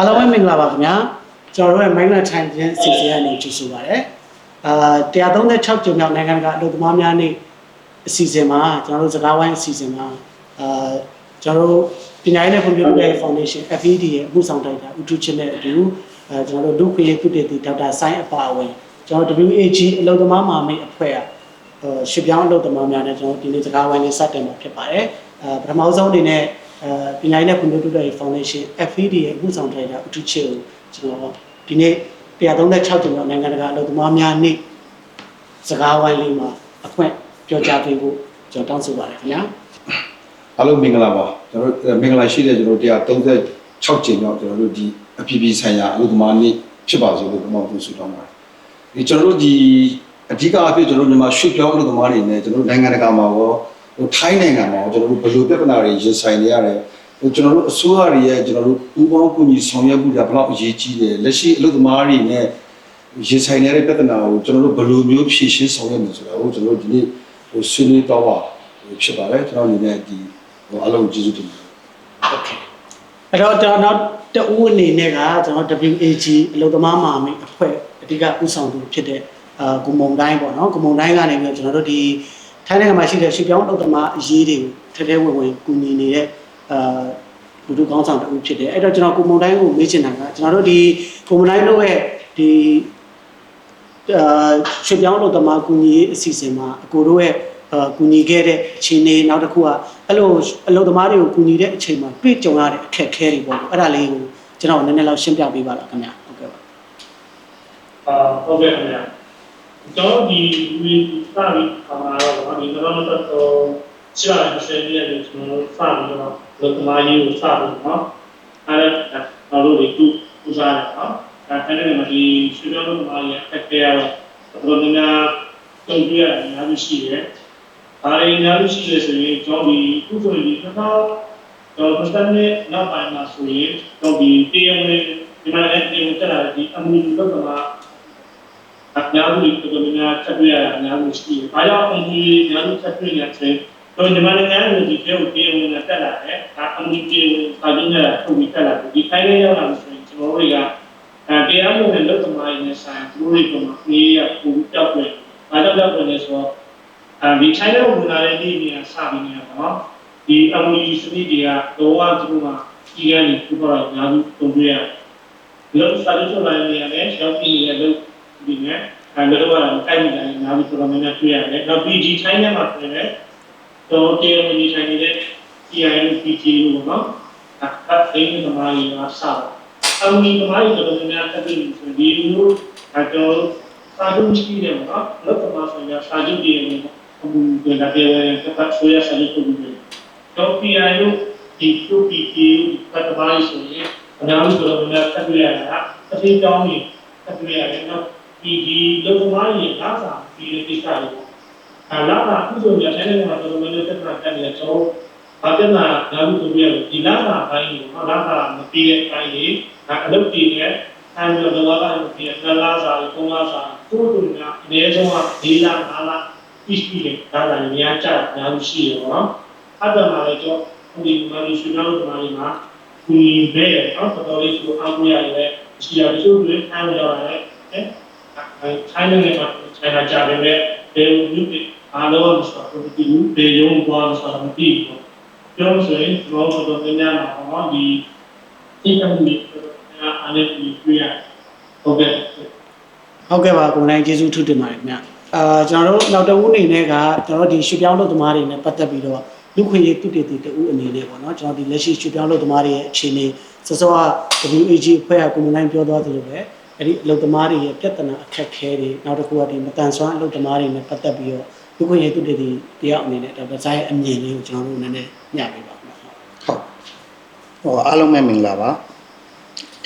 အားလုံးပဲမင်္ဂလာပါခင်ဗျာကျွန်တော်တို့ရဲ့ Magnet Time ချင်းစီစဉ်ရနေကြည့်ဆိုပါရစေအာ136ကြိမ်မြောက်နိုင်ငံတကာအလုပ်သမားများနေ့အစီအစဉ်မှာကျွန်တော်တို့စကားဝိုင်းအစီအစဉ်မှာအာကျွန်တော်တို့ပညာရေးနဲ့ဖွံ့ဖြိုးရေး Foundation FED ရဲ့အမှုဆောင်တိုက်တာဦးထူးချင်းနဲ့အတူအဲကျွန်တော်တို့ဒုခွေရေးကုတေတီဒေါက်တာဆိုင်းအပါအဝင်ကျွန်တော် WAG အလုပ်သမားမာမိတ်အဖွဲ့ကရှစ်ပြောင်းအလုပ်သမားများနဲ့ကျွန်တော်ဒီနေ့စကားဝိုင်းလေးစတင်မှာဖြစ်ပါတယ်အဲပထမဆုံးအနေနဲ့ အဲပညာရေးနဲ့ကွန်ပျူတာရေး Foundation FED ရဲ့အခုဆောင်ထိုင်တာအထူးချစ်ကိုကျွန်တော်ဒီနေ့136ကျင်းတော့နိုင်ငံတကာအလုပ်သမားများနေ့စကားဝိုင်းလေးမှာအခွင့်ပြောကြားပေးဖို့ကျွန်တော်တောင်းဆိုပါတယ်ခင်ဗျာအားလုံးမင်္ဂလာပါကျွန်တော်တို့မင်္ဂလာရှိတဲ့ကျွန်တော်136ကြိမ်တော့ကျွန်တော်တို့ဒီအပြည်ပြည်ဆိုင်ရာအလုပ်သမားနေ့ဖြစ်ပါစေလို့ကျွန်တော်တို့ဆုတောင်းပါတယ်ဒီကျွန်တော်တို့ဒီအဓိကအဖြစ်ကျွန်တော်တို့မြန်မာရွှေ့ပြောင်းအလုပ်သမားတွေနဲ့ကျွန်တော်တို့နိုင်ငံတကာမှာရော ဟိုထိုင်းနိုင်ငံမှာရောကျွန်တော်တို့ဘယ်လိုပြဿနာတွေရင်ဆိုင်နေရတယ်ဟိုကျွန်တော်တို့အစိုးရတွေရဲ့ကျွန်တော်တို့ပူးပေါင်းကူညီဆောင်ရွက်မှုတွေဘယ်လောက်အရေးကြီးတယ်လက်ရှိအလုပ်သမားတွေနဲ့ရင်ဆိုင်နေတဲ့ပြဿနာကိုကျွန်တော်တို့ဘယ်လိုမျိုးဖြေရှင်းဆောင်ရွက်မယ်ဆိုတာကိုကျွန်တော်တို့ဒီနေ့ဟိုဆွေးနွေးတော့ပါဖြစ်ပါတယ်ကျွန်တော်အနေနဲ့ဒီ ဟိုအားလုံးကျေးဇူးတင်ပါတယ် โอเคအဲ့တော့ကျွန်တော်နောက်တဦးအနေနဲ့ကကျွန်တော် WAG အလုပ်သမားမာမိတ်အဖွဲ့အဓိကဥဆောင်သူဖြစ်တဲ့အာဂုံမုံတိုင်းပေါ့နော်ဂုံမုံတိုင်းကနေပြီးတော့ကျွန်တော်တို့ဒီ ထိုင်းနိုင်ငံမှာရှိတဲ့ရွှေ့ပြောင်းအလုပ်သမားအရေးတွေကိုထဲထဲဝင်ဝင်ကူညီနေတဲ့အာလူတို့ကောင်းဆောင်တူဖြစ်တယ်အဲ့တော့ကျွန်တော်ဂုံမုံတိုင်းကိုမေးချင်တာကကျွန်တော်တို့ဒီဂုံမုံတိုင်းတို့ရဲ့ဒီအာရွှေ့ပြောင်းအလုပ်သမားကူညီရေးအစီအစဉ်မှာအကိုတို့ရဲ့အာကူညီခဲ့တဲ့အခြေအနေနောက်တစ်ခုကအဲ့လိုအလုပ်သမားတွေကိုကူညီတဲ့အချိန်မှာတွေ့ကြုံရတဲ့အခက်အခဲတွေပေါ့အဲ့ဒါလေးကိုကျွန်တော်နည်းနည်းလောက်ရှင်းပြပေးပါလားခင်ဗျာဟုတ်ကဲ့ပါအာဟုတ်ကဲ့ခင်ဗျာ ကျွန်တော်ဒီဒီစာပြီးခါမှာတော့ဒီကတော့တော့ဆရာရဲ့ဆယ်ရက်တွေကျွန်တော်စာပြီးတော့လောကမာကြီးကိုစာပြီးနော်အဲ့ဒါတော့ဒီသူသူစားတယ်နော်အဲ့ဒါနဲ့မှဒီဆွေးနွေးလို့မာကြီးအခက်ခဲရတော့တော်တော်များတုံ့ပြန်ရများရှိတယ်ဒါရင်းများရှိတယ်ဆိုရင်ကျွန်တော်ဒီခုဆိုရင်ဒီတော့တော့ပတ်သက်တဲ့နောက်ပိုင်းမှာဆိုရင်တော့ဒီတရားဝင်ဒီမှာလည်းဒီတက်လာဒီအမှုလောကမာ အများကြီးတော်တော်များများချက်တွေ့ရတာအများကြီးရှိတယ်။ဘာကြောင့်အမှုကြီးအများကြီးချက်တွေ့ရလဲဆိုတော့ဒီမှာလည်းများလို့ဒီကျဲကိုပြေဝင်နဲ့တက်လာတယ်။ဒါအမှုပြေဝင်စာရင်းနဲ့ထုတ်ပြီးတက်လာတယ်။ဒီခိုင်းလေးရောက်လာလို့ဆိုရင်ကျွန်တော်တို့ကအဲတရားမှုနဲ့လုပ်သမားတွေနဲ့ဆိုင်သူတို့တွေကမှအေးရပူတောက်ွယ်။ဘာကြောင့်တောက်ွယ်လဲဆိုတော့အဲဒီခိုင်းလေးဝင်လာတဲ့နေ့ကစပြီးနေရပါတော့။ဒီအမှုကြီးစနစ်တွေကတော့ဝါသူတို့ကကြီးရနေပူတော့အများကြီးတုံ့ပြန်ရတယ်။ဒီလိုစာရင်းထုတ်လာနေရတယ်ရောက်ပြီးရလို့ ဒီနဲ့အဲလိုတော့တိုက်မိတယ်နားပြီးတော်တော်များများတွေ့ရတယ်။နောက် PG ထိုင်းထဲမှာဆိုရင်တော့တရားဝင်ထိုင်းနေတဲ့ CIN PG လို့ပေါ့နော်။အခက်သိနေသမားကြီးကဆောက်။အမီသမားကြီးတော်တော်များများတက်ပြီးဆိုဒီလိုအတော့စာချုပ်ရှိတယ်ပေါ့နော်။လောက်သမားဆိုရင်စာချုပ်တွေနဲ့အမှုတွေလည်းတစ်ပတ်ဆွေးရစာချုပ်ပြုပြီးတော့ PI လို့ဒီ PG ပတ်တပါးဆိုရင်အများကြီးတော်တော်များများတက်ပြီးရတာအသိကြောင်းကြီးတက်ပြီးရတယ်နော်။ ဒီဒီလုံသမားကြီးလာစာဒီလိုကိစ္စတွေပေါ့။အဲလာစာအခုဆိုရင်တိုင်းနိုင်ငံမှာတော်တော်များများတက်တာတက်နေတယ်ကျွန်တော်ဘာတက်တာလာလို့ဆိုပြီးဒီလာစာဘိုင်းကိုလာစာမပြီးတဲ့အပိုင်းကြီးဒါအလုပ်တည်နဲ့အဲလိုတော့လာစာပြီးတဲ့လာစာကိုလာစာတို့တို့များအနည်းဆုံးက၄လ၅လပြီးပြီလေဒါလာနေရာကြတာများလို့ရှိရပါတော့။အဲ့ဒါမှလည်းကျွန်တော်ဒီမှာဒီရှင်တော်တို့မှာဒီမှာဒီဘဲတော့တော်တော်လေးကိုအားကိုးရတယ်ရှိရတချို့တွေအားရရတယ်အဲ ထိုင်းနိုင်ငံမှာဆိုင်တာကြတယ်ပဲဘယ်လိုမျိုးလဲအားလုံးဆိုတော့ဒီလိုဘယ်ရုံသွားဆိုတော့မသိဘူးပြောဆိုရင်ကျွန်တော်တို့တို့များမှာပေါ့ဒီဒီကမှုတွေအားလည်းဒီပြရဟုတ်ကဲ့ဟုတ်ကဲ့ပါကိုယ်နိုင်ကျေးဇူးထူးတင်ပါတယ်ခင်ဗျအာကျွန်တော်တို့နောက်တစ်ဦးအနေနဲ့ကကျွန်တော်တို့ဒီရွှေ့ပြောင်းလုပ်သမားတွေနဲ့ပတ်သက်ပြီးတော့လူခွင့်ရေးတုတည်တည်တူအနေနဲ့ပေါ့နော်ကျွန်တော်ဒီလက်ရှိရွှေ့ပြောင်းလုပ်သမားတွေရဲ့အခြေအနေစစောက WAG အဖွဲ့ကကိုယ်နိုင်ပြောသွားသလိုပဲ အဲ့ဒီအလုပ်သမားတွေရဲ့ပြဿနာအခက်အခဲတွေနောက်တစ်ခုကဒီမတန်ဆွမ်းအလုပ်သမားတွေနဲ့ပတ်သက်ပြီးတော့လူခွင့်ရေးတုတည်တည်တယောက်အနေနဲ့တော့ဇာတ်ရဲ့အမြင်လေးကိုကျွန်တော်တို့နည်းနည်းညှပေးပါမယ်ဟုတ်ဟုတ်ဟိုအားလုံးပဲမင်္ဂလာပါ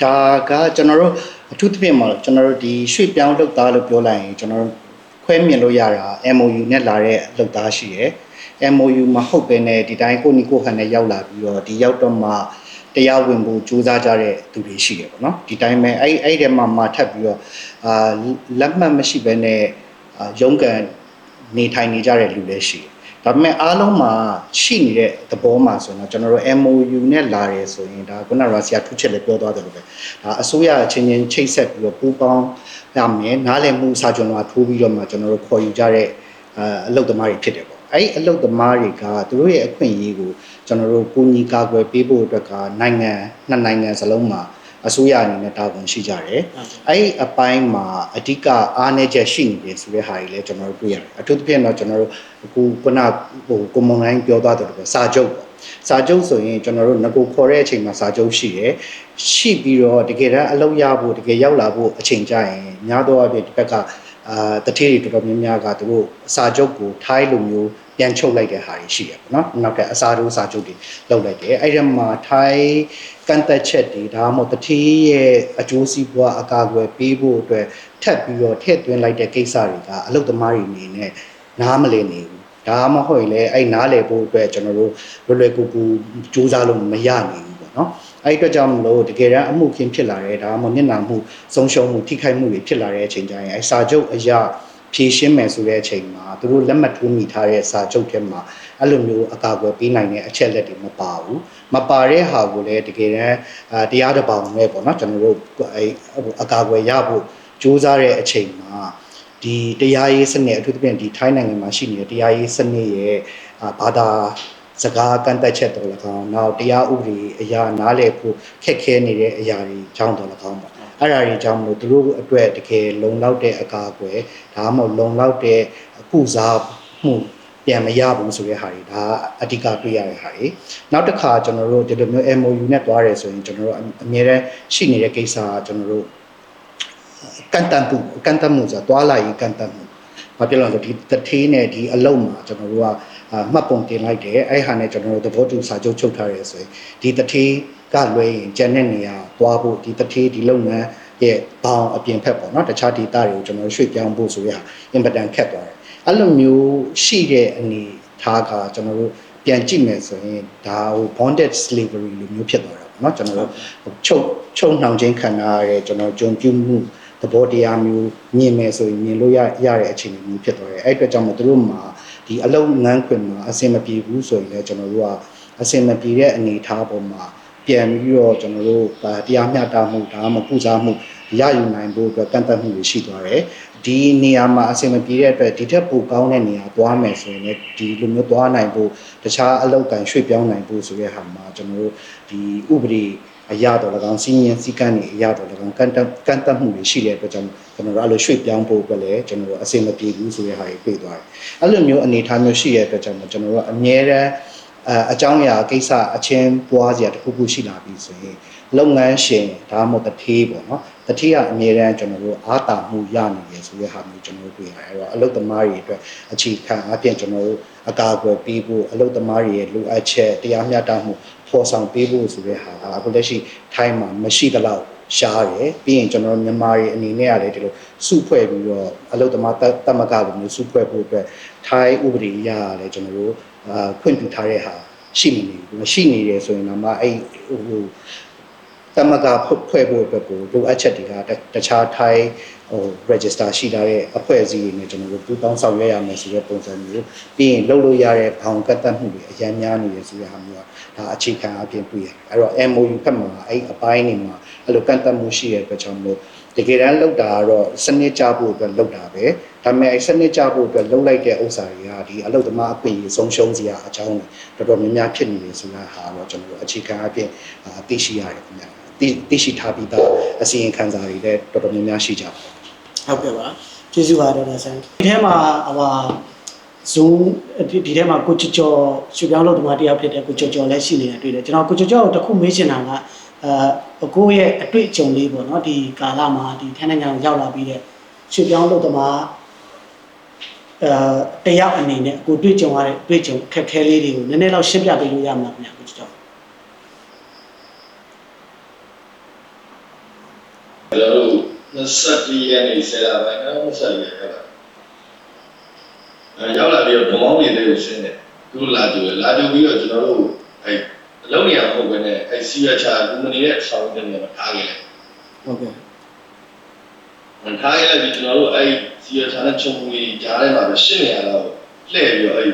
ဒါကကျွန်တော်တို့အထူးသဖြင့်မှာကျွန်တော်တို့ဒီရွှေ့ပြောင်းလုပ်သားလို့ပြောလိုက်ရင်ကျွန်တော်တို့ခွဲမြင်လို့ရတာ MOU နဲ့လာတဲ့လုပ်သားရှိရယ် MOU မဟုတ်ဘဲနဲ့ဒီတိုင်းကိုနီကိုဟန်နဲ့ရောက်လာပြီးတော့ဒီရောက်တော့မှ တရားဝင်ဖို့ကြိုးစားကြတဲ့သူတွေရှိတယ်ပေါ့နော်ဒီတိုင်းပဲအဲ့အဲ့ဒီမှာမှာထပ်ပြီးတော့အာလက်မှတ်မရှိဘဲနဲ့အာရုံးကန်နေထိုင်နေကြတဲ့လူတွေရှိတယ်ဒါပေမဲ့အားလုံးမှာရှိနေတဲ့သဘောမှာဆိုတော့ကျွန်တော်တို့ MOU နဲ့လာတယ်ဆိုရင်ဒါခုနကရာဆီယာထုချက်လည်းပြောသွားတယ်လို့ပဲဒါအစိုးရအချင်းချင်းချိတ်ဆက်ပြီးတော့ပူးပေါင်းရမယ်နားလည်မှုစာချုပ်လာထိုးပြီးတော့မှကျွန်တော်တို့ခေါ်ယူကြတဲ့အဲအလုပ်သမားတွေဖြစ်တယ်ပေါ့အဲ့ဒီအလုပ်သမားတွေကသူတို့ရဲ့အခွင့်အရေးကို ကျွန်တော်တို့ကိုကြီးကာကွယ်ပေးဖို့အတွက်ကနိုင်ငံနှစ်နိုင်ငံစလုံးမှာအစိုးရအနေနဲ့တာဝန်ရှိကြတယ်အဲ့ဒီအပိုင်းမှာအဓိကအားနည်းချက်ရှိနေတယ်ဆိုတဲ့ဟာကြီးလည်းကျွန်တော်တို့တွေ့ရတယ်အထူးသဖြင့်တော့ကျွန်တော်တို့အခုခုနဟိုကွန်မွန်လိုင်းပြောသွားတယ်လို့ပဲစာချုပ်ပေါ့စာချုပ်ဆိုရင်ကျွန်တော်တို့ငကိုခေါ်တဲ့အချိန်မှာစာချုပ်ရှိတယ်ရှိပြီးတော့တကယ်တမ်းအလုပ်ရဖို့တကယ်ရောက်လာဖို့အချိန်ကြရင်များသောအားဖြင့်ဒီဘက်ကအာတတိတွေတော်တော်များများကသူတို့စာချုပ်ကိုထိုင်းလိုမျိုး ပြန်ချုပ်လိုက်တဲ့ဟာတွေရှိရပေါ့နော်နောက်တဲ့အစားထိုးစာချုပ်တွေလုပ်လိုက်တယ်အဲ့ဒီမှာထိုင်းကန့်သက်ချက်တွေဒါမှမဟုတ်တတိရဲ့အကျိုးစီးပွားအကာအကွယ်ပေးဖို့အတွက်ထပ်ပြီးတော့ထည့်သွင်းလိုက်တဲ့ကိစ္စတွေကအလုပ်သမားတွေအနေနဲ့နားမလည်နေဘူးဒါမှမဟုတ်ရင်လည်းအဲ့နားလည်ဖို့အတွက်ကျွန်တော်တို့လွယ်လွယ်ကူကူစူးစမ်းလို့မရနိုင်ဘူးပေါ့နော်အဲ့ဒီအတွက်ကြောင့်မလို့တကယ်တမ်းအမှုခင်းဖြစ်လာတဲ့ဒါမှမဟုတ်မျက်နှာမှုဆုံးရှုံးမှုထိခိုက်မှုတွေဖြစ်လာတဲ့အချိန်ကျရင်အဲ့စာချုပ်အရာ ဖြည့်ရှင်းမယ်ဆိုတဲ့အချိန်မှာသူတို့လက်မှတ်ထိုးမိထားတဲ့စာချုပ်ထဲမှာအဲ့လိုမျိုးအကာအကွယ်ပေးနိုင်တဲ့အချက်လက်တွေမပါဘူးမပါတဲ့ဟာကိုလည်းတကယ်တမ်းအာတရားတစ်ပောင်နဲ့ပေါ့နော်ကျွန်တော်တို့အဲ့အကာအကွယ်ရဖို့စူးစမ်းတဲ့အချိန်မှာဒီတရားရေးစနစ်အထူးသဖြင့်ဒီထိုင်းနိုင်ငံမှာရှိနေတဲ့တရားရေးစနစ်ရဲ့အာဘာသာစကားကန့်သက်ချက်တော်၎င်းနောက်တရားဥပဒေအရာနားလည်ဖို့ခက်ခဲနေတဲ့အရာတွေကြောင်းတော်၎င်းပေါ့ အဲ့ဒါတွေကြောင့်မလို့သူတို့အတွက်တကယ်လုံလောက်တဲ့အကာအကွယ်ဒါမှမဟုတ်လုံလောက်တဲ့ကုစားမှုပြန်မရဘူးဆိုတဲ့ဟာတွေဒါအဓိကတွေ့ရတဲ့ဟာတွေနောက်တစ်ခါကျွန်တော်တို့ဒီလိုမျိုး MOU နဲ့တွားတယ်ဆိုရင်ကျွန်တော်တို့အများနဲ့ရှိနေတဲ့ကိစ္စကကျွန်တော်တို့ကန်တန်မှုကန်တန်မှုဆိုတာတွားလာရင်ကန်တန်မှုဘာဖြစ်လို့လဲဆိုတော့ဒီတထေးနဲ့ဒီအလုံးမှာကျွန်တော်တို့ကအာမှတ်ပုံတင်လိုက်တယ်အဲ့ဟာနဲ့ကျွန်တော်တို့သဘောတူစာချုပ်ချုပ်ထားရဲဆိုရင်ဒီတထေး ကလွဲရင်ကျန်တဲ့နေရာသွားဖို့ဒီတထေးဒီလုပ်ငန်းရဲ့ဘောင်အပြင်ဖက်ပေါ့နော်တခြားဒေသတွေကိုကျွန်တော်တို့ရွှေ့ပြောင်းဖို့ဆိုရအင်ပတန်ခက်သွားတယ်အဲ့လိုမျိုးရှိတဲ့အနေထားကကျွန်တော်တို့ပြန်ကြည့်မယ်ဆိုရင်ဒါဟို bonded slavery လိုမျိုးဖြစ်သွားတာပေါ့နော်ကျွန်တော်တို့ချုပ်ချုပ်နှောင်ခြင်းခံရတဲ့ကျွန်တော်ဂျုံပြုမှုသဘောတရားမျိုးမြင်မယ်ဆိုရင်မြင်လို့ရရတဲ့အခြေအနေမျိုးဖြစ်သွားတယ်အဲ့အတွက်ကြောင့်မို့သူတို့မှာဒီအလုံးငန်းခွင်မှာအဆင်မပြေဘူးဆိုရင်လည်းကျွန်တော်တို့ကအဆင်မပြေတဲ့အနေအထားပေါ်မှာ ပြန်ပြီးတော့ကျွန်တော်တို့တရားမျှတမှုဒါမှမဟုတ်ကုစားမှုရယူနိုင်ဖို့အတွက်ကန့်သတ်မှုတွေရှိသွားတယ်ဒီနေရာမှာအဆင်မပြေတဲ့အတွက်ဒီထက်ပိုကောင်းတဲ့နေရာသွားမယ်ဆိုရင်လည်းဒီလိုမျိုးသွားနိုင်ဖို့တခြားအလောက်ကန်ရွှေ့ပြောင်းနိုင်ဖို့ဆိုတဲ့ဟာမှာကျွန်တော်တို့ဒီဥပဒေအရာတော်၎င်းစီးရင်စီကန်းတွေအရာတော်၎င်းကန်တကန့်တတ်မှုတွေရှိတဲ့အတွက်ကြောင့်ကျွန်တော်တို့အဲ့လိုရွှေ့ပြောင်းဖို့အတွက်လည်းကျွန်တော်တို့အဆင်မပြေဘူးဆိုတဲ့ဟာတွေတွေ့သွားတယ်အဲ့လိုမျိုးအနေအထားမျိုးရှိတဲ့အတွက်ကြောင့်ကျွန်တော်တို့အမြဲတမ်း အအကြောင်းအရာကိစ္စအချင်းပွားစရာတစ်ခုခုရှိလာပြီဆိုရင်လုပ်ငန်းရှင်ဒါမှမဟုတ်တထေးပေါ့နော်တတိယအမြဲတမ်းကျွန်တော်တို့အားတာမှုရနေတယ်ဆိုတဲ့ဟာမျိုးကျွန်တော်တို့တွေ့ရတယ်အဲ့တော့အလုတ်သမားတွေအတွက်အခြေခံအပြင်ကျွန်တော်တို့အကာအကွယ်ပေးဖို့အလုတ်သမားတွေရဲ့လိုအပ်ချက်တရားမျှတမှုဖော်ဆောင်ပေးဖို့ဆိုတဲ့ဟာကအခုလက်ရှိထိုင်းမှာမရှိသလောက်ရှားတယ်ပြီးရင်ကျွန်တော်တို့မြန်မာတွေအနေနဲ့ကလည်းဒီလိုစုဖွဲ့ပြီးတော့အလုတ်သမားတမကလိုမျိုးစုဖွဲ့ဖို့အတွက်ထိုင်းဥပဒေအရလည်းကျွန်တော်တို့ အာခွင့်ပြုထားတဲ့ဟာရှိနေနေဘူးမရှိနေတယ်ဆိုရင်တော့မှအဲ့ဟိုတမကဖွဲ့ဖို့အတွက်ကိုလိုအပ်ချက်တွေကတခြားထိုင်းဟို register ရှိထားတဲ့အဖွဲ့အစည်းတွေနဲ့ကျွန်တော်တို့ပူးပေါင်းဆောင်ရွက်ရမယ်ဆိုတဲ့ပုံစံမျိုးပြီးရင်လုပ်လို့ရတဲ့ဘောင်ကတ်တက်မှုတွေအများများနေတယ်ဆိုတဲ့ဟာမျိုးကဒါအခြေခံအပြင်တွေ့ရတယ်အဲ့တော့ MOU ဖက်မှာအဲ့အပိုင်းတွေမှာအဲ့လိုကတ်တက်မှုရှိတဲ့အတွက်ကြောင့်မို့တကယ်တမ်းလောက်တာကတော့စနစ်ကြဖို့အတွက်လောက်တာပဲ ဒါပေမဲ့အဲ့စနစ်ကြဖို့အတွက်လောက်လိုက်တဲ့ဥစ္စာတွေကဒီအလုတ်သမားအခွင့်အရေးဆုံးရှုံးစရာအကြောင်းတွေတော်တော်များများဖြစ်နေတယ်ဆိုတာဟာတော့ကျွန်တော်တို့အခြေခံအပြင်သိရှိရတယ်ခင်ဗျာသိသိရှိထားပြီးသားအစီရင်ခံစာတွေလည်းတော်တော်များများရှိကြပါဟုတ်ကဲ့ပါကျေးဇူးပါဒေါက်တာဆန်းဒီထဲမှာဟို Zoom ဒီဒီထဲမှာကိုချောချောရွှေပြောင်းလို့ဒီမှာတရားဖြစ်တဲ့ကိုချောချောလည်းရှိနေတာတွေ့တယ်ကျွန်တော်ကိုချောချောကိုတစ်ခုမေးချင်တာကအဲကိုယ့်ရဲ့အတွေ့အကြုံလေးပေါ့နော်ဒီကာလမှာဒီထိုင်းနိုင်ငံကိုရောက်လာပြီးတဲ့ရွှေပြောင်းလို့ဒီမှာ အဲတယောက်အနေနဲ့ကိုတွေ့ကြုံရတဲ့တွေ့ကြုံခက်ခဲလေးတွေကိုနည်းနည်းတော့ရှင်းပြပေးလို့ရမှာခင်ဗျာကိုချောချောကျွန်တော်တို့21ရက်နေ့ဆယ်လပိုင်းက21ရက်ရောက်လာအဲရောက်လာပြီးတော့ဓမောင်းတွေလေးကိုရှင်းတယ်သူတို့လာကြည့်လာကြည့်ပြီးတော့ကျွန်တော်တို့အဲအလုံးနေရာမဟုတ်ဘဲနဲ့အဲစီရချာကုမ္ပဏီရဲ့ဆောင်းတဲ့နေရာမှာထားခဲ့တယ်ဟုတ်ကဲ့။ထားခဲ့လိုက်ပြီးကျွန်တော်တို့အဲ စီရချာနဲ့ချုံမူကြီးကြားထဲမှာပဲရှင်းနေရတော့လှည့်ပြီးတော့အဲ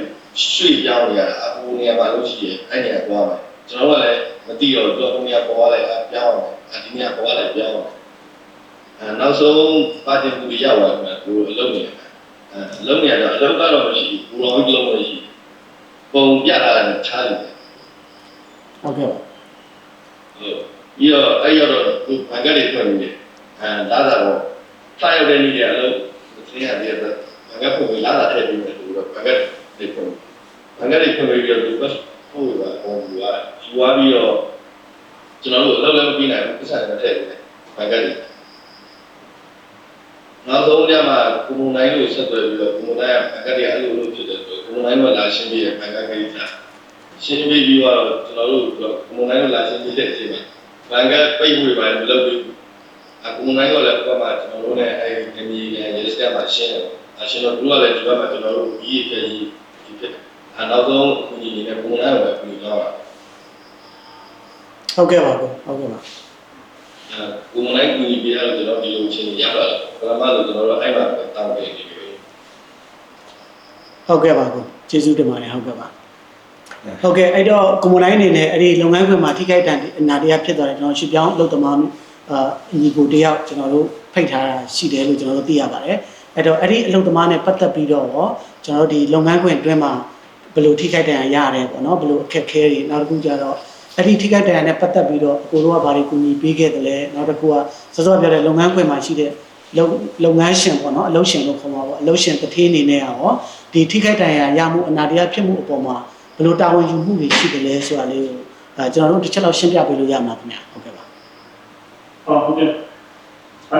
ရွှေ့ပြောင်းနေရတာအပူနေရာမှာလို့ရှိရင်အဲ့နေရာသွားမယ်ကျွန်တော်တို့ကလည်းမသိတော့သူကဟိုနေရာပေါ်လိုက်အပြောင်းအောင်ဒီနေရာပေါ်လိုက်ပြောင်းအောင်အဲနောက်ဆုံးပါတင်ပူရောက်သွားတယ်သူအလုပ်နေတယ်အဲအလုပ်နေရတော့အလုပ်ကတော့မရှိဘူးဘူတော်ကြီးလုံးမရှိပုံပြတာလည်းချားတယ်ဟုတ်ကဲ့ပါပြီးတော့အဲ့ရောက်တော့သူဘန်ကတ်တွေဖွင့်နေတယ်အဲလာတာတော့စားရောက်တဲ့နေ့တွေအလုပ် သင်ရတယ်ဘန်ကတ်ဖွင့်ပြီးလာတာထည့်ပြီးတယ်သူတော့ဘန်ကတ်တွေဖွင့်ဘန်ကတ်တွေဖွင့်ပြီးတော့သူကဟုတ်ပါဘောဘူးကယူသွားပြီးတော့ကျွန်တော်တို့အလုပ်လည်းမပြီးနိုင်ဘူးပတ်စံလည်းထည့်ပြီးတယ်ဘန်ကတ်တွေနောက်ဆုံးညမှာကုမုန်တိုင်းကိုဆက်သွယ်ပြီးတော့ကုမုန်တိုင်းကဘန်ကတ်တွေအဲ့လိုလိုဖြစ်တယ်ဆိုကုမုန်တိုင်းကလာရှင်းပြီးတယ်ဘန်ကတ်ကိစ္စရှင်းပြီးပြီးတော့ကျွန်တော်တို့ကုမုန်တိုင်းကလာရှင်းပြီးတဲ့အချိန်မှာဘန်ကပိတ်ဝေပါမလုပ်ဘူး အခုမနိုင်တော့လည်းဘာမှကျွန်တော်တို့နဲ့အဲဒီမြေရရေစက်မှာရှင်းတယ်အရှင်းတော့ဘူးကလည်းဒီဘက်မှာကျွန်တော်တို့ပြီးပြည့်ကြီးဖြစ်တယ်အနောက်ဆုံးအခုညီနေတဲ့ပုံစံပဲပြီးတော့ဟုတ်ကဲ့ပါကိုဟုတ်ကဲ့ပါအခုမနိုင်ကူညီပြရတော့ကျွန်တော်ဒီလိုချင်းရပါတယ်ပထမဆုံးကျွန်တော်တို့အဲ့မှာတောင်းပေးနေပြီဟုတ်ကဲ့ပါကိုကျေးဇူးတင်ပါတယ်ဟုတ်ကဲ့ပါဟုတ်ကဲ့အဲ့တော့ကွန်မွန်တိုင်းအနေနဲ့အဲ့ဒီလုပ်ငန်းခွင်မှာထိခိုက်တဲ့အနာတရားဖြစ်သွားတယ်ကျွန်တော်ရှင်းပြောင်းလုပ်သမား အာညီကိုတယောက်ကျွန်တော်တို့ဖိတ်ထားတာရှိတယ်လို့ကျွန်တော်တို့သိရပါတယ်အဲ့တော့အဲ့ဒီအလုပ်သမားနဲ့ပတ်သက်ပြီးတော့ကျွန်တော်တို့ဒီလုပ်ငန်းခွင်အတွင်းမှာဘယ်လိုထိခိုက်တဲ့အရာရတယ်ပေါ့နော်ဘယ်လိုအခက်အခဲတွေနောက်တစ်ခုကျတော့အဲ့ဒီထိခိုက်တဲ့အရာနဲ့ပတ်သက်ပြီးတော့အကိုတို့ကဘာတွေကူညီပေးခဲ့တယ်လဲနောက်တစ်ခုကစောစောပြောတဲ့လုပ်ငန်းခွင်မှာရှိတဲ့လုပ်လုပ်ငန်းရှင်ပေါ့နော်အလုပ်ရှင်လို့ခေါ်မှာပေါ့အလုပ်ရှင်တစ်ထေးအနေနဲ့ရောဒီထိခိုက်တဲ့အရာရမှုအနာတရားဖြစ်မှုအပေါ်မှာဘယ်လိုတာဝန်ယူမှုတွေရှိတယ်လဲဆိုတာလေးကိုအဲကျွန်တော်တို့တစ်ချက်လောက်ရှင်းပြပေးလို့ရမှာခင်ဗျာဟုတ်ကဲ့ ပါဟုတ်ကဲ့အဲ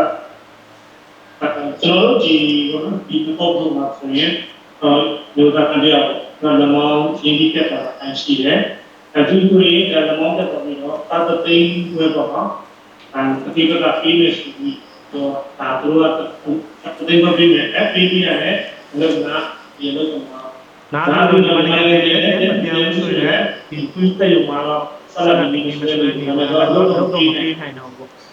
ကျွန်တော်တို့ဒီဘောနော်ဒီပေါ့ပုံမှာဆိုရင်အဲမျိုးသားကနေရာတော့လမောင်းရင်းပြီးတက်တာအရှိတယ်အတူတူရေးလမောင်းတက်တော့ပြီးတော့အတသိန်းဝယ်ပေါ့နော်အဲဒီကကဖေးနေရှိပြီးတော့ဒါတို့ကအသိမပေးနဲ့အပေးပြီးရတယ်လို့နာဒီလိုကမှာနားလို့ဒီမလေးလေးနဲ့ပြန်လို့ဆိုရဲဒီကွင်းတဲ့ရုံမှာတော့ဆက်လက်ပြီးနေတယ်ဒီမှာတော့တော့တော့တော့တော့မပြီးနေပြေးနိုင်တော့ဘူးဒါ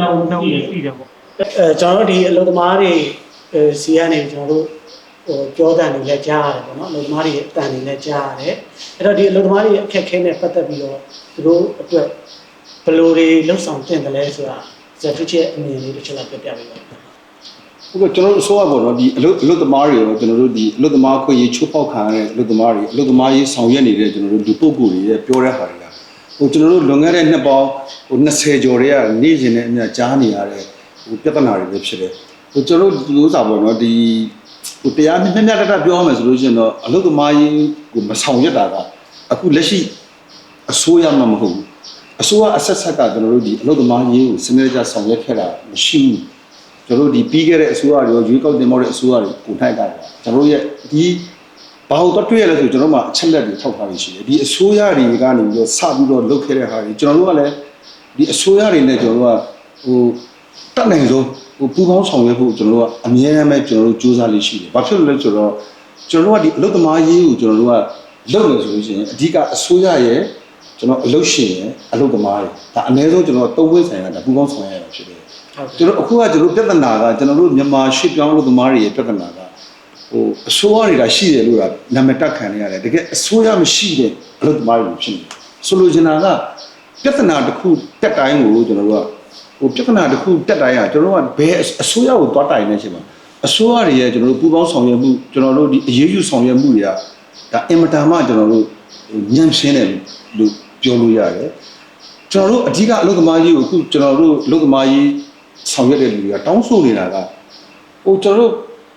တော့ဒီသိတယ်ပေါ့အဲကျွန်တော်တို့ဒီအလုပ်သမားတွေအဲစီကနေကျွန်တော်တို့ဟိုပြောတန်တွေလည်းကြားရတယ်ပေါ့နော်အလုပ်သမားတွေအတန်တွေလည်းကြားရတယ်အဲ့တော့ဒီအလုပ်သမားတွေအခက်အခဲနဲ့ပတ်သက်ပြီးတော့သူတို့အတွက်ဘယ်လိုတွေလှုပ်ဆောင်တင်တယ်လဲဆိုတာဇက်ဖစ်ရဲ့အမြင်လေးတစ်ချက်လောက်ပြပြပေးပါ ဦးဟုတ်ကဲ့ကျွန်တော်တို့အစိုးရပေါ့နော်ဒီအလုပ်အလုပ်သမားတွေရောကျွန်တော်တို့ဒီအလုပ်သမားခွင့်ရေးချိုးဖောက်ခံရတဲ့အလုပ်သမားတွေအလုပ်သမားရေးဆောင်ရွက်နေတဲ့ကျွန်တော်တို့လူပုဂ္ဂိုလ်တွေရဲ့ပြောတဲ့ဟာတွေကဟိုကျွန်တော်တို့လွန်ခဲ့တဲ့နှစ်ပေါင်းဟို20ကျော်တည်းကနေ့စဉ်နဲ့အမျှကြားနေရတဲ့ဟိုပြဿနာတွေပဲဖြစ်တယ်ဟိုကျွန်တော်တို့ဒီဥစ္စာပေါ့နော်ဒီဟိုတရားမျှမျှတတပြောရမယ်ဆိုလို့ရှိရင်တော့အလုပ်သမားရေးကိုမဆောင်ရွက်တာကအခုလက်ရှိအစိုးရမှမဟုတ်ဘူးအစိုးရအဆက်ဆက်ကကျွန်တော်တို့ဒီအလုပ်သမားရေးကိုစနစ်တကျဆောင်ရွက်ခဲ့တာမရှိဘူး ကျွန်တော်တို့ဒီပြီးခဲ့တဲ့အစိုးရတွေရောရွေးကောက်တင်မောတဲ့အစိုးရတွေကိုထိုက်ကြတယ်ကျွန်တော်တို့ရဲ့ဒီဘာလို့တော့တွေ့ရလဲဆိုကျွန်တော်တို့မှာအချက်လက်တွေထောက်ထားပြီးရှိတယ်ဒီအစိုးရတွေကနေပြီးတော့စပြီးတော့လုပ်ခဲ့တဲ့ဟာတွေကျွန်တော်တို့ကလည်းဒီအစိုးရတွေနဲ့ကျွန်တော်တို့ကဟိုတတ်နိုင်ဆုံးဟိုပူးပေါင်းဆောင်ရွက်ဖို့ကျွန်တော်တို့ကအမြဲတမ်းပဲကျွန်တော်တို့စူးစမ်းလေးရှိတယ်ဘာဖြစ်လို့လဲဆိုတော့ကျွန်တော်တို့ကဒီအလုပ်သမားရေးကိုကျွန်တော်တို့ကလုပ်နေဆိုလို့ရှိရင်အဓိကအစိုးရရဲ့ကျွန်တော်အလုပ်ရှင်ရဲ့အလုပ်သမားတွေဒါအနည်းဆုံးကျွန်တော်သုံးဝင်းဆိုင်ရတာပူးပေါင်းဆောင်ရွက်ရတာဖြစ်တယ် ကျွန်တော်အခုကကျွန်တော်ပြဿနာကကျွန်တော်တို့မြန်မာရှစ်ပြောင်းလို့သမားတွေရဲ့ပြဿနာကဟိုအစိုးရတွေကရှိတယ်လို့ကနာမည်တက်ခံနေရတယ်တကယ်အစိုးရမရှိတဲ့အလုပ်သမားတွေဖြစ်နေတယ်ဆိုလိုချင်တာကပြဿနာတစ်ခုတက်တိုင်းကိုကျွန်တော်တို့ကဟိုပြဿနာတစ်ခုတက်တိုင်းကကျွန်တော်တို့ကဘယ်အစိုးရကိုသွားတိုင်နေချိန်မှာအစိုးရတွေရဲ့ကျွန်တော်တို့ပူးပေါင်းဆောင်ရွက်မှုကျွန်တော်တို့ဒီအရေးယူဆောင်ရွက်မှုတွေကဒါအင်မတန်မှကျွန်တော်တို့ညံ့ရှင်းတယ်လို့ပြောလို့ရတယ်ကျွန်တော်တို့အဓိကအလုပ်သမားကြီးကိုအခုကျွန်တော်တို့အလုပ်သမားကြီးဟ ဆောင်ရွက်တဲ့လူတွေကတောင်းဆိုနေတာကဟိုကျွန်တော်တို့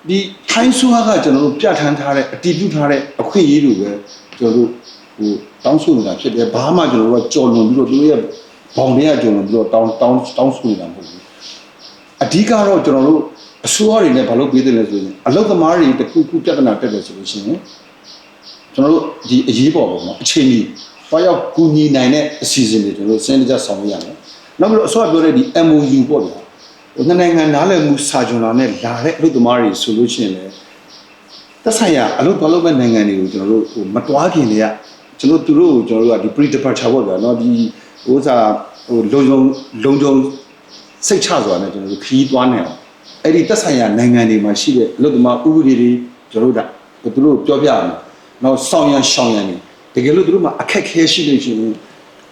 ဒီထိုင်းဆိုးကကျွန်တော်တို့ပြဋ္ဌာန်းထားတဲ့အတည်ပြုထားတဲ့အခွင့်အရေးတွေပဲကျွန်တော်တို့ဟိုတောင်းဆိုနေတာဖြစ်တယ်ဘာမှကျွန်တော်တို့ကကြော်လွန်ပြီးတော့သူတို့ရဲ့ဘောင်တွေကကြော်လွန်ပြီးတော့တောင်းတောင်းတောင်းဆိုနေတာမဟုတ်ဘူးအဓိကတော့ကျွန်တော်တို့အစိုးရတွေနဲ့ဘာလို့ပေးတယ်လဲဆိုရင်အလုပ်သမားတွေတခုခုပြဿနာတက်တယ်ဆိုလို့ရှိရင်ကျွန်တော်တို့ဒီအရေးပေါ်ပေါ့နော်အချိန်ကြီးဘာရောက်ကူညီနိုင်တဲ့အစီအစဉ်တွေကျွန်တော်တို့စနစ်တကျဆောင်ရွက်ရမယ်နောက်ပြီးတော့အစိုးရပြောတဲ့ဒီ MOU ပေါ့ဗျာဟို နှစ်နိုင်ငံနားလည်မှုစာချုပ်လာနဲ့လာတဲ့အလုပ်သမားတွေဆိုလို့ရှိရင်လည်းသက်ဆိုင်ရာအလုပ်တော်လုပ်မဲ့နိုင်ငံတွေကိုကျွန်တော်တို့ဟိုမတွားခင်တွေကကျွန်တော်တို့သူတို့ကိုကျွန်တော်တို့ကဒီ pre departure ပေါ့ဗျာเนาะဒီဟိုစားဟိုလုံုံလုံုံစိတ်ချစွာနဲ့ကျွန်တော်တို့ခရီးသွားနေအောင်အဲ့ဒီသက်ဆိုင်ရာနိုင်ငံတွေမှာရှိတဲ့အလုပ်သမားဥပဒေတွေကျွန်တော်တို့ကသူတို့ပြောပြရမယ်။နောက်ဆောင်ရန်ရှောင်ရန်တွေတကယ်လို့သူတို့မှာအခက်အခဲရှိလို့ရှိရင်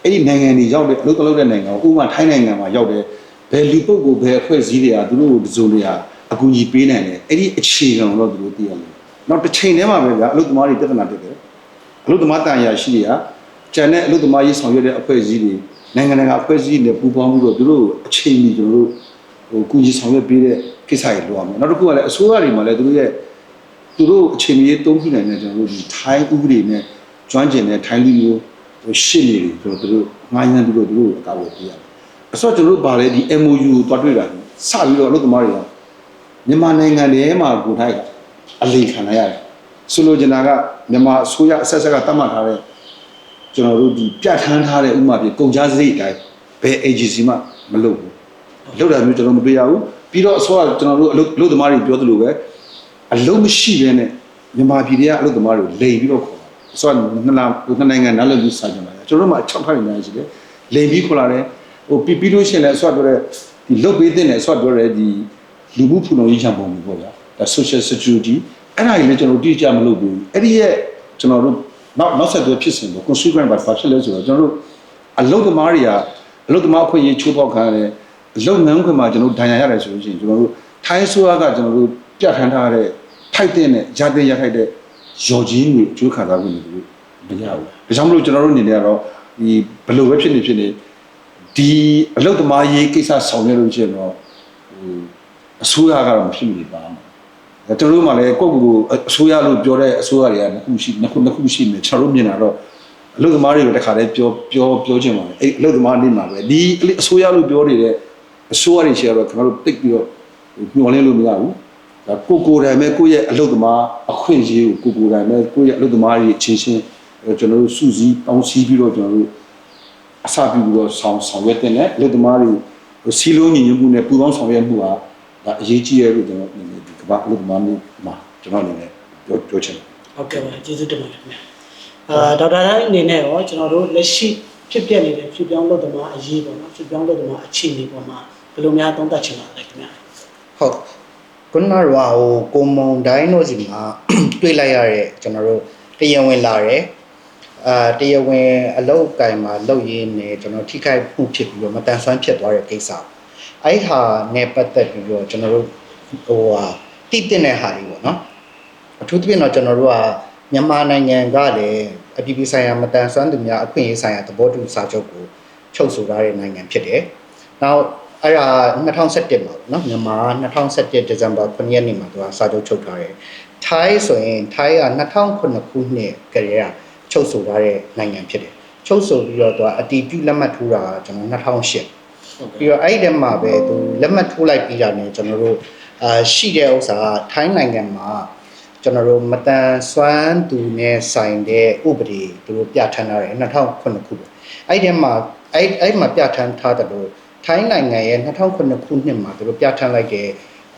အဲ့ဒီနိုင်ငံတွေရောက်တဲ့အလုပ်တော်လုပ်တဲ့နိုင်ငံကိုဥပမာထိုင်းနိုင်ငံမှာရောက်တဲ့ ဘယ်လူပုဂ္ဂိုလ်ဘယ်အဖွဲ့အစည်းတွေကသူတို့ကိုတစုံတရာအကူအညီပေးနိုင်တယ်အဲ့ဒီအခြေခံကိုတော့သူတို့သိရမယ်နောက်တစ်ချိန်တည်းမှာပဲဗျာအလုပ်သမားတွေပြဿနာတက်တယ်အလုပ်သမားတန်ရာရှိတွေကကျန်တဲ့အလုပ်သမားရေးဆောင်ရွက်တဲ့အဖွဲ့အစည်းတွေနိုင်ငံတကာအဖွဲ့အစည်းတွေနဲ့ပူးပေါင်းပြီးတော့သူတို့ကိုအချိန်ကြီးကျွန်တော်တို့ဟိုကူညီဆောင်ရွက်ပေးတဲ့ကိစ္စတွေလုပ်ရမယ်နောက်တစ်ခုကလည်းအစိုးရတွေမှာလည်းသူတို့ရဲ့သူတို့အချိန်ကြီးတုံးပြနိုင်တဲ့ကျွန်တော်တို့ဒီထိုင်းဥပဒေနဲ့ကျွမ်းကျင်တဲ့ထိုင်းလူမျိုးဟိုရှင်းနေတယ်ကျွန်တော်တို့ငှားရမ်းပြီးတော့သူတို့ကိုအကာအကွယ်ပေးရတယ် အစောကျွန်တော်တို့ဗာလဲဒီ MOU ကိုတွားတွေ့တာစပြီးတော့အလုပ်သမားတွေကမြန်မာနိုင်ငံထဲမှာကိုထိုက်ကအလေခံလိုက်ရတယ်ဆိုလိုချင်တာကမြန်မာအစိုးရအဆက်ဆက်ကတတ်မှတ်ထားတဲ့ကျွန်တော်တို့ဒီပြဋ္ဌာန်းထားတဲ့ဥပမာပြကုန်ကြစရိတ်အတိုင်းဘယ် agency မှမလုပ်ဘူးလုပ်တာမျိုးကျွန်တော်မတွေ့ရဘူးပြီးတော့အစိုးရကျွန်တော်တို့အလုပ်အလုပ်သမားတွေပြောသလိုပဲအလုပ်မရှိဘဲနဲ့မြန်မာပြည်ထဲကအလုပ်သမားတွေလိန်ပြီးတော့ခေါ်တာအစိုးရနှစ်လနှစ်နိုင်ငံနားလည်မှုစာချုပ်လာတယ်ကျွန်တော်တို့မှအချောက်ထိုက်နေတယ်ရှိတယ်လိန်ပြီးခေါ်လာတယ် ဟိုပြီးပြီးလို့ရှိရင်လည်းအဆွတ်ပြောတဲ့ဒီလုတ်ပေးတဲ့အဆွတ်ပြောတဲ့ဒီလူမှုဖူလုံရေးချမ်းပုံမျိုးပေါ့ဗျာဒါ social security အဲ့ဒါကြီးလည်းကျွန်တော်တို့တိကျမလုပ်ဘူးအဲ့ဒီရဲ့ကျွန်တော်တို့နောက်နောက်ဆက်တွဲဖြစ်စဉ်ကို consequence ဘာဖြစ်လဲဆိုတော့ကျွန်တော်တို့အလုပ်သမားတွေကအလုပ်သမားအခွင့်အရေးချိုးဖောက်ခံရတယ်အလုပ်ငန်းခွင်မှာကျွန်တော်တို့ဒဏ်ရာရတယ်ဆိုလို့ရှိရင်ကျွန်တော်တို့ထိုင်းဆိုးကကျွန်တော်တို့ပြဋ္ဌာန်းထားတဲ့ထိုက်တဲ့နဲ့ဂျာတင်ရထိုက်တဲ့ရော်ကြီးတွေအကျိုးခံစားမှုတွေမရဘူးဒါကြောင့်မလို့ကျွန်တော်တို့အနေနဲ့ကတော့ဒီဘယ်လိုပဲဖြစ်နေဖြစ်နေ ဒီအလုတ်သမားရေးကိစ္စဆောင်ရွက်လို့ရှိရင်တော့ဟိုအစိုးရကတော့မဖြစ်နေပါဘူး။ဒါကျွန်တော်တို့မှလည်းကိုယ့်ကိုယ်ကိုအစိုးရလို့ပြောတဲ့အစိုးရတွေကနှစ်ခုရှိနှစ်ခုနှစ်ခုရှိနေကျွန်တော်တို့မြင်တာတော့အလုတ်သမားတွေကိုတခါတည်းပြောပြောပြောချင်ပါတယ်။အဲ့အလုတ်သမားနေမှာပဲဒီအစိုးရလို့ပြောနေတဲ့အစိုးရတွေရှိတော့ကျွန်တော်တို့တိတ်ပြီးတော့ညှော်လင်းလို့မရဘူး။ဒါကိုကိုယ်တိုင်ပဲကိုယ့်ရဲ့အလုတ်သမားအခွင့်အရေးကိုကိုကိုယ်တိုင်ပဲကိုယ့်ရဲ့အလုတ်သမားတွေအချင်းချင်းကျွန်တော်တို့စုစည်းပေါင်းစည်းပြီးတော့ကျွန်တော်တို့ အစပြုပြီးတော့ဆောင်ဆောင်ရွက်တဲ့နဲ့လက်သမားတွေစီလုံးညီညွတ်မှုနဲ့ပူးပေါင်းဆောင်ရွက်မှုဟာဒါအရေးကြီးရဲ့လို့ကျွန်တော်အနေနဲ့ဒီကမ္ဘာလက်သမားမျိုးမှာကျွန်တော်အနေနဲ့ပြောပြောချင်တယ်ဟုတ်ကဲ့ပါကျေးဇူးတင်ပါတယ်ခင်ဗျာအာဒေါက်တာတိုင်းအနေနဲ့ရောကျွန်တော်တို့လက်ရှိဖြစ်ပျက်နေတဲ့ဖြစ်ပြောင်းလို့တမအရေးပေါ့နော်ဖြစ်ပြောင်းလို့တမအခြေအနေပေါ်မှာဘယ်လိုများသုံးသပ်ချင်ပါလဲခင်ဗျာဟုတ်ခုနကဟိုကိုမုံတိုင်းတို့စီမှာတွေ့လိုက်ရတဲ့ကျွန်တော်တို့တရားဝင်လာတယ် အာတရားဝင်အလုတ်ကင်မှာလုတ်ရင်းနဲ့ကျွန်တော်ထိခိုက်မှုဖြစ်ပြီးတော့မတန်ဆွမ်းဖြစ်သွားတဲ့ကိစ္စအဲ့ဟာနဲ့ပတ်သက်ပြီးတော့ကျွန်တော်တို့ဟိုဟာတိတိတဲ့ဟာတွေပေါ့နော်အထူးသဖြင့်တော့ကျွန်တော်တို့ကမြန်မာနိုင်ငံကလည်းအပြည်ပြည်ဆိုင်ရာမတန်ဆွမ်းသူများအခွင့်အရေးဆိုင်ရာသဘောတူစာချုပ်ကိုချုပ်ဆိုထားတဲ့နိုင်ငံဖြစ်တယ်။နောက်အဲ့ဒါ2017မှာပေါ့နော်မြန်မာ2017ဒီဇင်ဘာ9ရက်နေ့မှာသူကစာချုပ်ချုပ်ထားတယ်။ထိုင်းဆိုရင်ထိုင်းက2009ခုနှစ်ကတည်းက ချုပ်ဆိုထားတဲ့နိုင်ငံဖြစ်တယ်။ချုပ်ဆိုပြီးတော့သူကအတီးပြုလက်မှတ်ထိုးတာကကျွန်တော်2008ဟုတ်ပြီးတော့အဲ့ဒီထဲမှာပဲသူလက်မှတ်ထိုးလိုက်ပြီးတာနဲ့ကျွန်တော်တို့အာရှိတဲ့ဥစ္စာကထိုင်းနိုင်ငံမှာကျွန်တော်တို့မတန်ဆွမ်းသူနဲ့ဆိုင်တဲ့ဥပဒေသူတို့ပြဋ္ဌာန်းထားတယ်2009ခုပဲအဲ့ဒီထဲမှာအဲ့အဲ့ဒီမှာပြဋ္ဌာန်းထားတယ်လို့ထိုင်းနိုင်ငံရဲ့2009ခုနှစ်မှာသူတို့ပြဋ္ဌာန်းလိုက်တဲ့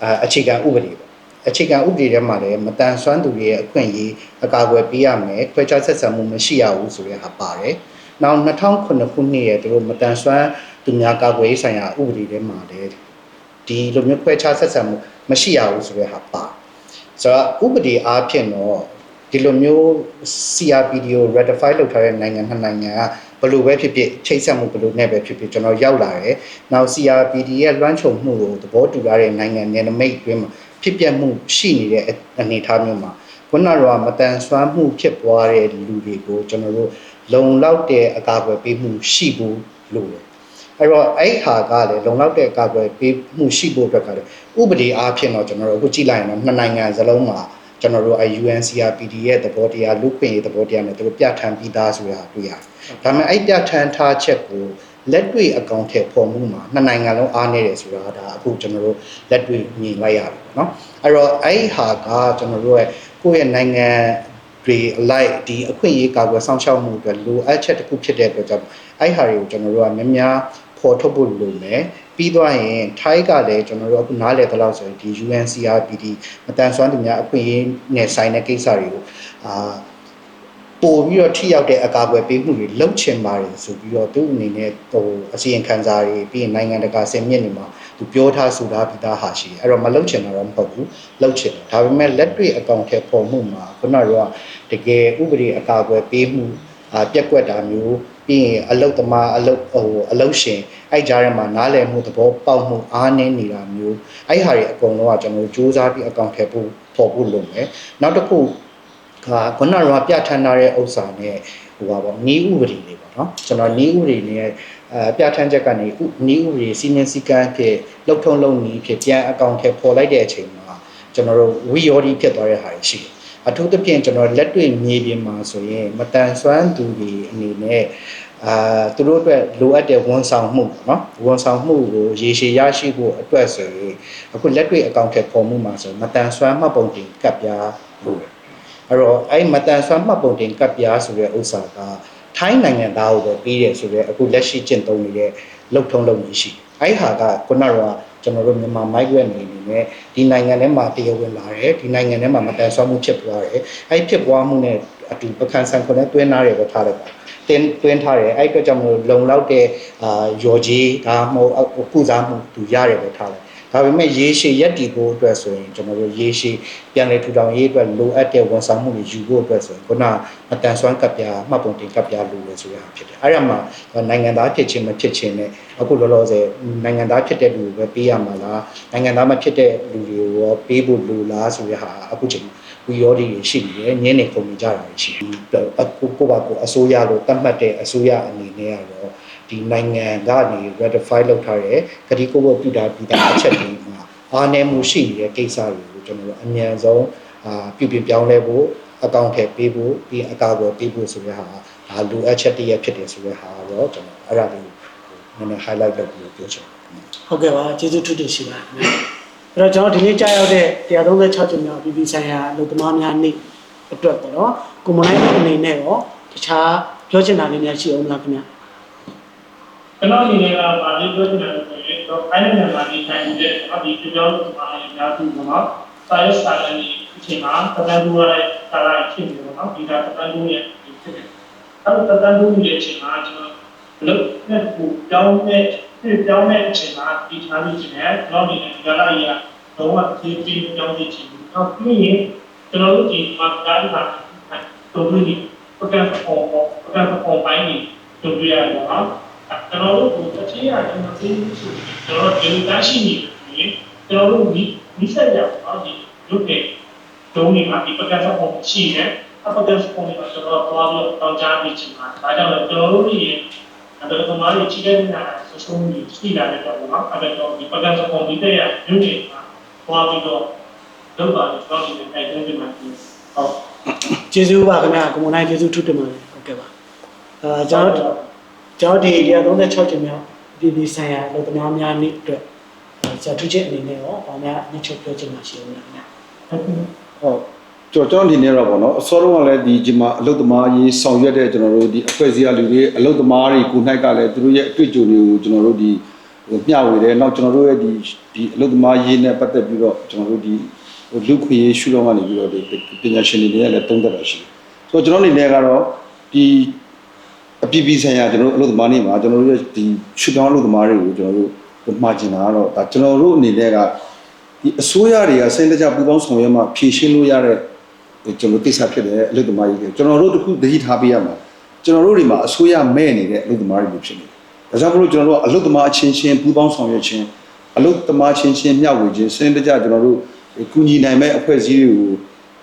အာအခြေခံဥပဒေပေါ့ အခြေခံဥပဒေထဲမှာလည်းမတန်ဆွမ်းသူတွေရဲ့အခွင့်အရေးအကာအကွယ်ပေးရမယ်ခွဲခြားဆက်ဆံမှုမရှိရဘူးဆိုတဲ့ဟာပါတယ်နောက်2009ခုနှစ်ရဲ့သူတို့မတန်ဆွမ်းသူများကာကွယ်ရေးဆိုင်ရာဥပဒေထဲမှာလည်းဒီလိုမျိုးခွဲခြားဆက်ဆံမှုမရှိရဘူးဆိုတဲ့ဟာပါဆိုတော့ဥပဒေအားဖြင့်တော့ဒီလိုမျိုး CRPD ကို ratify လုပ်ထားတဲ့နိုင်ငံနှစ်နိုင်ငံကဘယ်လိုပဲဖြစ်ဖြစ်ချိတ်ဆက်မှုဘယ်လိုနဲ့ပဲဖြစ်ဖြစ်ကျွန်တော်ရောက်လာတယ်။နောက် CRPD ရဲ့လွှမ်းခြုံမှုကိုသဘောတူထားတဲ့နိုင်ငံနယ်နိမိတ်အတွင်းမှာ ဖြစ်ပျက်မှုရှိနေတဲ့အနေအထားမျိုးမှာခုနကတော့မတန်ဆွမ်းမှုဖြစ်ပွားတဲ့လူတွေကိုကျွန်တော်တို့လုံလောက်တဲ့အကာအကွယ်ပေးမှုရှိဘူးလို့လေအဲ့တော့အဲ့ဟာကလည်းလုံလောက်တဲ့ကာကွယ်ပေးမှုရှိဖို့အတွက်ကလည်းဥပဒေအားဖြင့်တော့ကျွန်တော်တို့အခုကြည့်လိုက်ရင်တော့နှစ်နိုင်ငံစလုံးမှာကျွန်တော်တို့အဲ UNCRPD ရဲ့သဘောတရားလူ့ခွင့်ရေးသဘောတရားနဲ့သူတို့ပြဋ္ဌာန်းပြီးသားဆိုတာတွေ့ရတယ်။ဒါပေမဲ့အဲ့ပြဋ္ဌာန်းထားချက်ကို လက်တွေ့အကောင့်ထဲပေါ်မှုမှာနှစ်နိုင်ငံလုံးအားနေတယ်ဆိုတာဒါအခုကျွန်တော်တို့လက်တွေ့မြင်လိုက်ရတယ်ပေါ့နော်။အဲ့တော့အဲ့ဟာကကျွန်တော်တို့ရဲ့ကိုယ့်ရဲ့နိုင်ငံတွေအလိုက်ဒီအခွင့်အရေးကာကွယ်ဆောင်ရှောက်မှုအတွက်လိုအပ်ချက်တစ်ခုဖြစ်တဲ့အတွက်ကြောင့်အဲ့ဟာတွေကိုကျွန်တော်တို့ကများများပေါ်ထုတ်ဖို့လိုမယ်ပြီးသွားရင်ထိုင်းကလည်းကျွန်တော်တို့အခုနားလည်သလောက်ဆိုရင်ဒီ UNCRPD မတန်ဆွမ်းသူများအခွင့်အရေးနဲ့ဆိုင်တဲ့ကိစ္စတွေကိုအာ ပို့ပြီးတော့ထိရောက်တဲ့အကာအကွယ်ပေးမှုတွေလုပ်ချင်ပါတယ်ဆိုပြီးတော့သူ့အနေနဲ့ဟိုအစီရင်ခံစာတွေပြီးရင်နိုင်ငံတကာစင်မြင့်တွေမှာသူပြောထားဆိုထားပြီးသားဟာရှိတယ်အဲ့တော့မလုပ်ချင်တာတော့မဟုတ်ဘူးလုပ်ချင်တယ်ဒါပေမဲ့လက်တွေ့အကောင့်ထဲပေါ်မှုမှာခုနကတော့တကယ်ဥပဒေအကာအကွယ်ပေးမှုအာပြက်ကွက်တာမျိုးပြီးရင်အလုတ်သမားအလုတ်ဟိုအလုတ်ရှင်အဲ့ကြားထဲမှာနားလည်မှုသဘောပေါက်မှုအားနည်းနေတာမျိုးအဲ့ဟာတွေအကုန်လုံးကကျွန်တော်တို့စူးစမ်းပြီးအကောင့်ထဲပို့ပေါ်ဖို့လုပ်မယ်နောက်တစ်ခု ကခုနကပြဋ္ဌာန်းထားတဲ့ဥစ္စာနဲ့ဟိုပါပေါ့နီးဥပဒေတွေပေါ့နော်ကျွန်တော်နီးဥပဒေနဲ့အဲပြဋ္ဌာန်းချက်ကနေဥနီးဥပဒေစီမင်းစည်းကမ်းဖြစ်လှုပ်ထုံးလုပ်နည်းဖြစ်ပြန်အကောင့်ထဲပေါ်လိုက်တဲ့အချိန်မှာကျွန်တော်တို့ဝီယော်ဒီဖြစ်သွားတဲ့ဟာတွေရှိတယ်အထူးသဖြင့်ကျွန်တော်လက်တွေ့မြေပြင်မှာဆိုရင်မတန်ဆွမ်းသူတွေအနေနဲ့အာသူတို့အတွက်လိုအပ်တဲ့ဝန်ဆောင်မှုပေါ့နော်ဝန်ဆောင်မှုကိုရေရှည်ရရှိဖို့အတွက်ဆိုရင်အခုလက်တွေ့အကောင့်ထဲပေါ်မှုမှာဆိုမတန်ဆွမ်းမှတ်ပုံတင်ကပ်ပြားလို့ အဲ့တော့အဲ့မတန်ဆွမ်းမှတ်ပုံတင်ကပ်ပြားဆိုတဲ့ဥစ္စာကထိုင်းနိုင်ငံသားကိုပဲပြီးတယ်ဆိုတော့အခုလက်ရှိကျင့်သုံးနေတဲ့လုံထုံးလုံနေရှိအဲ့ဟာကခုနကကျွန်တော်တို့မြန်မာ migrant တွေအနေနဲ့ဒီနိုင်ငံထဲမှာတရားဝင်လာတယ်ဒီနိုင်ငံထဲမှာမတန်ဆွမ်းမှုဖြစ်ပွားတယ်အဲ့ဖြစ်ပွားမှုနဲ့အတူပကံဆန်ခွနဲ့တွင်းသားတွေကိုထားလိုက်ပါတင်တွင်းထားတယ်အဲ့အတွက်ကြောင့်မလို့လုံလောက်တဲ့အာရော်ကြီးဒါမှမဟုတ်ကုစားမှုသူရတယ်ပဲထားလိုက် ဒါပေမဲ့ရေရှည်ရက်တည်ဖို့အတွက်ဆိုရင်ကျွန်တော်တို့ရေရှည်ပြန်လည်ထူထောင်ရေးအတွက်လိုအပ်တဲ့ဝန်ဆောင်မှုတွေယူဖို့အတွက်ဆိုရင်ခုနမတန်ဆွမ်းကပ်ပြားမှတ်ပုံတင်ကပ်ပြားလိုလေဆိုရတာဖြစ်တယ်အဲ့ဒါမှနိုင်ငံသားဖြစ်ခြင်းမဖြစ်ခြင်းနဲ့အခုလောလောဆယ်နိုင်ငံသားဖြစ်တဲ့လူတွေပဲပေးရမှာလားနိုင်ငံသားမဖြစ်တဲ့လူတွေကိုရောပေးဖို့လိုလားဆိုရဟာအခုချိန်ဝီရောဒီတွေရှိနေတယ်ညင်းနေကုန်နေကြတာရှိတယ်အခုကိုပါကိုအစိုးရလို့တတ်မှတ်တဲ့အစိုးရအနေနဲ့ကတော့ ဒီနိုင်ငံကနေ ratify လုပ်ထားတဲ့ကတိကဝတ်ပြုတာပြီးသားအချက်တွေမှာအားနည်းမှုရှိနေတဲ့ကိစ္စတွေကိုကျွန်တော်တို့အမြန်ဆုံးအာပြုပြင်ပြောင်းလဲဖို့အကောင့်ထဲပေးဖို့ပြီးအကာအကွယ်ပေးဖို့ဆိုရဟာဒါလိုအပ်ချက်တည်းရဖြစ်တယ်ဆိုရဟာတော့ကျွန်တော်အဲ့ဒါလေးကိုနည်းနည်း highlight လုပ်ပြီးပြောချင်တယ်ဟုတ်ကဲ့ပါကျေးဇူးထူးတင်ရှိပါတယ်အဲ့တော့ကျွန်တော်ဒီနေ့ကြားရောက်တဲ့136ကျင်းမြောက်ပြည်ပြည်ဆိုင်ရာလူသမားများနေ့အတွက်ပေါ့နော်ကိုမလိုက်အနေနဲ့ရောတခြားပြောချင်တာလေးများရှိအောင်မလားခင်ဗျာ ကျွန်တော်အနေနဲ့ကပါလေးပြောချင်တယ်ဆိုရင်တော့အိုင်းနိုင်ငံမှာနေထိုင်နေတဲ့ဒီပြောင်းလို့မှာအများစုကတော့စာရွက်စာတမ်းတွေအချိန်မှာတန်တူရတဲ့စာရိုက်ဖြစ်နေတော့နော်ဒီကတန်တူရဲ့ဖြစ်တယ်။အဲတော့တန်တူရဲ့အချိန်မှာကျွန်တော်လို့နဲ့ကိုပြောင်းတဲ့ဖြစ်ပြောင်းတဲ့အချိန်မှာဒီထားလို့ရှိရင်တော့ဒီကလာရီကတော့ဝသေးသေးပြောင်းတဲ့ချိန်။နောက်ပြီးရင်ကျွန်တော်တို့ဒီမှာကားမှာတို့ဒီပကံပေါ်ပကံပေါ်ပိုင်းနေတို့ပြရတော့နော်။ ကျွန်တော်တို့ကိုအခြေရကျွန်တော်သိဆိုကျွန်တော်ဒီတန်းရှိနေတယ်ကျွန်တော်တို့ဒီဒီဆက်ရအောင်ဒီရုပ်တွေတုံးနေမှာဒီပကံပေါ်ရှိတယ်။အပကံပေါ်မှာကျွန်တော်သွားပြီးတောင်းကြပြီးချိန်မှာဒါကြောင့်လည်းကျွန်တော်တို့ရဲ့အဲ့တော့ဒီမှာဒီချိတဲ့နေတာဆိုဆုံးပြီးရှိလာတဲ့တော့နော်အဲ့တော့ဒီပကံပေါ်ဒီတဲ့ရရုပ်တွေမှာသွားပြီးတော့လောက်ပါတော့ကျွန်တော်ဒီအဲ့ဒီမှာဟုတ်ကျေးဇူးပါခင်ဗျာကိုမလိုက်ကျေးဇူးထူးတင်ပါတယ်ဟုတ်ကဲ့ပါအာကျွန်တော် ကျွန်တော်ဒီ136ကျင်းမြောက်ပြည်ပြည်ဆိုင်ရာလူသမားများနေ့အတွက်ဆရာထူးချက်အနေနဲ့ရောဗာများအနှစ်ချုပ်ပြောချင်တာရှိအောင်လားခင်ဗျာဟုတ်ကျွန်တော်ကျွန်တော်ဒီနေ့တော့ဗောနော်အစောတုန်းကလည်းဒီဒီမှာအလုတ်သမားရေးဆောင်ရွက်တဲ့ကျွန်တော်တို့ဒီအဖွဲ့အစည်းအလူတွေအလုတ်သမားတွေကိုနိုင်ကလည်းသူတို့ရဲ့အတွေ့အကြုံတွေကိုကျွန်တော်တို့ဒီဟိုမျှဝေတယ်နောက်ကျွန်တော်တို့ရဲ့ဒီဒီအလုတ်သမားရေးနဲ့ပတ်သက်ပြီးတော့ကျွန်တော်တို့ဒီဟိုလူခွေရေးရှုထောင့်ကနေပြီးတော့ဒီပညာရှင်တွေလည်းသုံးသပ်တာရှိတယ်ဆိုတော့ကျွန်တော်အနေနဲ့ကတော့ဒီ အပြည်ပြည်ဆိုင်ရာကျွန်တော်တို့အလုတ်သမားနေ့မှာကျွန်တော်တို့ရဲ့ဒီရှုထောင့်အလုတ်သမားတွေကိုကျွန်တော်တို့မှာကျင်တာကတော့ဒါကျွန်တော်တို့အနေနဲ့ကဒီအစိုးရတွေကစိတ်တကြပူပေါင်းဆောင်ရွက်မှဖြည့်ရှင်းလို့ရတဲ့ကျွန်တော်ကိစ္စဖြစ်တယ်အလုပ်သမားကြီးတွေကျွန်တော်တို့တခုတတိထားပေးရမှာကျွန်တော်တို့တွေမှာအစိုးရမဲ့နေတဲ့အလုပ်သမားတွေဖြစ်နေတယ်ဒါကြောင့်မလို့ကျွန်တော်တို့ကအလုပ်သမားအချင်းချင်းပူပေါင်းဆောင်ရွက်ခြင်းအလုပ်သမားချင်းချင်းမျှဝေခြင်းစိတ်တကြကျွန်တော်တို့ကူညီနိုင်မဲ့အဖွဲ့အစည်းတွေကို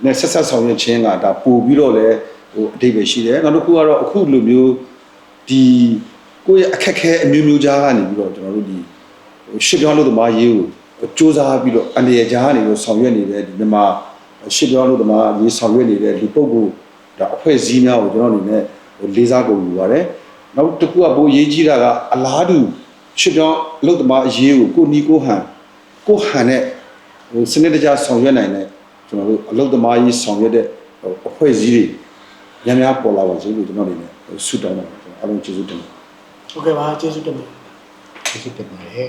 နဲ့ဆက်ဆက်ဆောင်ရွက်ခြင်းကဒါပို့ပြီးတော့လဲ ဟိုအတိတ်ပဲရှိတယ်နောက်တစ်ခုကတော့အခုလိုမျိုးဒီကိုယ့်ရဲ့အခက်အခဲအမျိုးမျိုးကြားကနေပြီးတော့ကျွန်တော်တို့ဒီဟိုရှစ်ပြောင်းလို့သမားရေးကိုစူးစမ်းပြီးတော့အနေရကြားကနေပြီးဆောင်ရွက်နေတဲ့ဒီမြန်မာရှစ်ပြောင်းလို့သမားရေးဆောင်ရွက်နေတဲ့လူပုဂ္ဂိုလ်ဒါအဖွဲ့အစည်းများကိုကျွန်တော်အနေနဲ့ဟိုလေးစားကုန်ယူပါတယ်နောက်တစ်ခုကဘိုးရေးကြီးတာကအလားတူရှစ်ပြောင်းလို့သမားအရေးကိုကိုနီကိုဟန်ကိုဟန်နဲ့ဟိုစနစ်တကျဆောင်ရွက်နိုင်တဲ့ကျွန်တော်တို့အလုပ်သမားရေးဆောင်ရွက်တဲ့ဟိုအဖွဲ့အစည်းတွေ များများပေါ်လာပါစေလို့ကျွန်တော်အနေနဲ့ဆုတောင်းပါတယ်ကျွန်တော်အားလုံးကျေးဇူးတင်ပါတယ်ဟုတ်ကဲ့ပါကျေးဇူးတင်ပါတယ်ကျေးဇူးတင်ပါတယ်